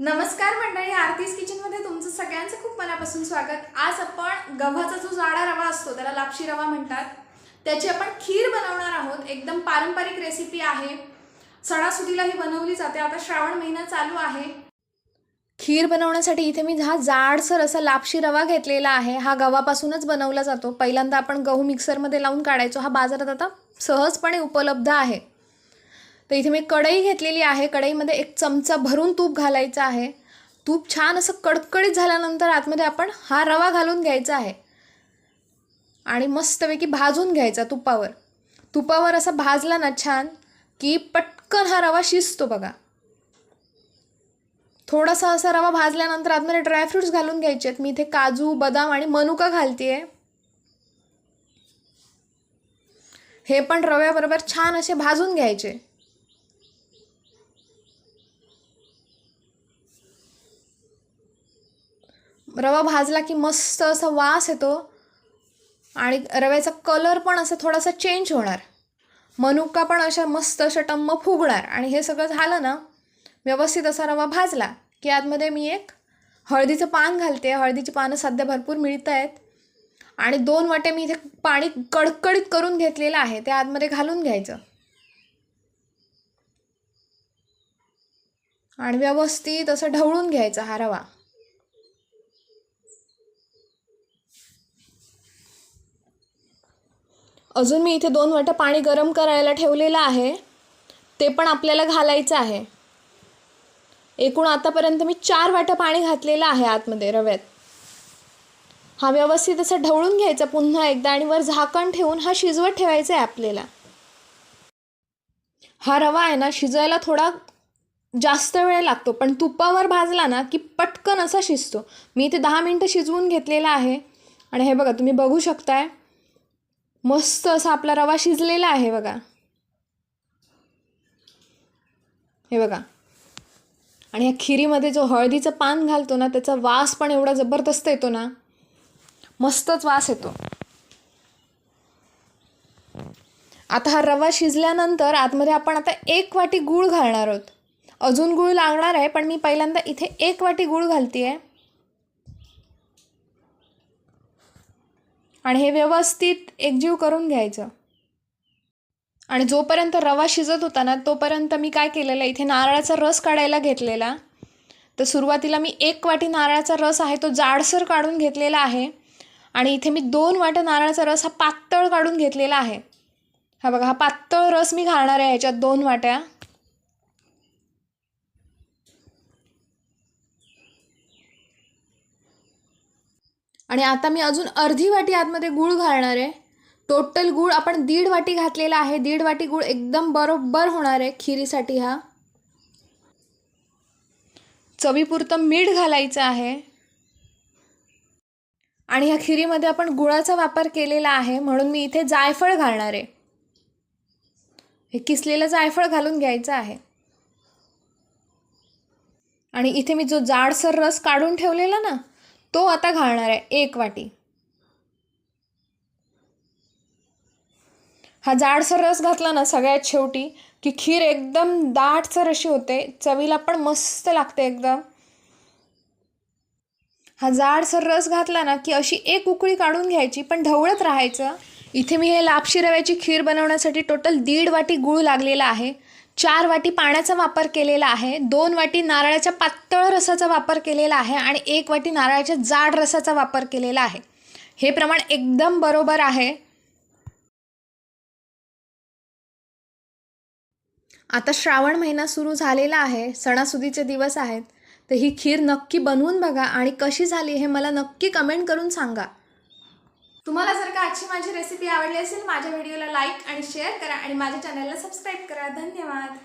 नमस्कार मंडळी आरतीस किचनमध्ये तुमचं सगळ्यांचं खूप मनापासून स्वागत. आज आपण गव्हाचा जो जाडा रवा असतो त्याला लापशी रवा म्हणतात. त्याची आपण खीर बनवणार आहोत. एकदम पारंपरिक रेसिपी आहे. सणासुदीला ही बनवली जाते. आता श्रावण महिना चालू आहे. खीर बनवण्यासाठी इथे मी हा जाडसर असा लापशी रवा घेतलेला आहे. हा गव्हापासूनच बनवला जातो. पहिल्यांदा आपण गहू मिक्सरमध्ये लावून काढायचो. हा बाजारात आता सहजपणे उपलब्ध आहे. तर इथे मी कढई घेतलेली आहे. कढईमध्ये एक चमचा भरून तूप घालायचं आहे. तूप छान असं कडकडीत झाल्यानंतर आतमध्ये आपण हा रवा घालून घ्यायचा आहे. आणि मस्तपैकी भाजून घ्यायचा तुपावर. तुपावर असा भाजला ना छान की पटकन हा रवा शिजतो बघा. थोडासा असा रवा भाजल्यानंतर आतमध्ये ड्रायफ्रुट्स घालून घ्यायचे आहेत. मी इथे काजू बदाम आणि मनुका घालते हे पण रव्याबरोबर छान असे भाजून घ्यायचे. रवा भाजला की मस्त असा वास येतो. आणि रव्याचा कलर पण असं थोडासा चेंज होणार. मनुका पण अशा मस्त अशा टम्म फुगणार. आणि हे सगळं झालं ना व्यवस्थित असा रवा भाजला की आतमध्ये मी एक हळदीचं पान घालते. हळदीची पानं सध्या भरपूर मिळत आहेत. आणि दोन वाटे मी इथे पाणी कडकडीत करून घेतलेलं आहे. ते आतमध्ये घालून घ्यायचं. आणि व्यवस्थित असं ढवळून घ्यायचा हा रवा. अजून मी इथे दोन वाटं पाणी गरम करायला ठेवलेलं आहे. ते पण आपल्याला घालायचं आहे. एकूण आतापर्यंत मी चार वाटं पाणी घातलेलं आहे आतमध्ये रव्यात. हा व्यवस्थित असं ढवळून घ्यायचा पुन्हा एकदा आणि वर झाकण ठेवून हा शिजवत ठेवायचा आहे आपल्याला. हा रवा आहे ना शिजायला थोडा जास्त वेळ लागतो पण तुपावर भाजला ना की पटकन असा शिजतो. मी इथे दहा मिनटं शिजवून घेतलेला आहे. आणि हे बघा तुम्ही बघू शकताय मस्त असा आपला रवा शिजलेला आहे बघा. हे बघा. आणि ह्या खिरीमध्ये जो हळदीचं पान घालतो ना त्याचा वास पण एवढा जबरदस्त येतो ना. मस्तच वास येतो. आता हा रवा शिजल्यानंतर आतमध्ये आपण आता एक वाटी गूळ घालणार आहोत. अजून गूळ लागणार आहे पण मी पहिल्यांदा इथे एक वाटी गूळ घालते आहे आणि हे व्यवस्थित एकजीव करून घ्यायचं. आणि जोपर्यंत रवा शिजत होता ना तोपर्यंत मी काय केलेलं इथे नारळाचा रस काढायला घेतलेला. तर सुरुवातीला मी एक वाटी नारळाचा रस आहे तो जाडसर काढून घेतलेला आहे. आणि इथे मी दोन वाट्या नारळाचा रस हा पातळ काढून घेतलेला आहे. हा बघा हा पातळ रस मी घालणार आहे ह्याच्यात दोन वाट्या. आणि आता मी अजून अर्धी वाटी आतमध्ये गूळ घालणार आहे. टोटल गूळ आपण दीड वाटी घातलेला आहे. दीड वाटी गूळ एकदम बरोबर होणार आहे खिरीसाठी हा. चवीपुरतं मीठ घालायचं आहे. आणि ह्या खिरीमध्ये आपण गुळाचा वापर केलेला आहे. म्हणून मी इथे जायफळ घालणार आहे. हे किसलेलं जायफळ घालून घ्यायचं आहे. आणि इथे मी जो जाडसर रस काढून ठेवलेला ना तो आता घालणार आहे एक वाटी. हा जाडसर रस घातला ना सगळ्यात शेवटी की खीर एकदम दाटसर अशी होते चवीला पण मस्त लागते एकदम. हा जाडसर रस घातला ना की अशी एक उकळी काढून घ्यायची पण ढवळत राहायचं. इथे मी हे लापशी रव्याची खीर बनवण्यासाठी टोटल दीड वाटी गूळ लागलेला आहे. चार वाटी पाण्याचा वापर केलेला आहे दोन वाटी नारळाच्या पातळ रसाचा वापर केलेला आहे आणि एक वाटी नारळाच्या जाड रसाचा वापर केलेला आहे. हे प्रमाण एकदम बरोबर आहे. आता श्रावण महिना सुरू झालेला आहे सणासुदीचे दिवस आहेत. तर ही खीर नक्की बनवून बघा आणि कशी झाली हे मला नक्की कमेंट करून सांगा. तुम्हाला जर का आजची माझी रेसिपी आवडली असेल माझ्या व्हिडिओला लाईक आणि शेअर करा आणि माझ्या चॅनलला सबस्क्राईब करा. धन्यवाद.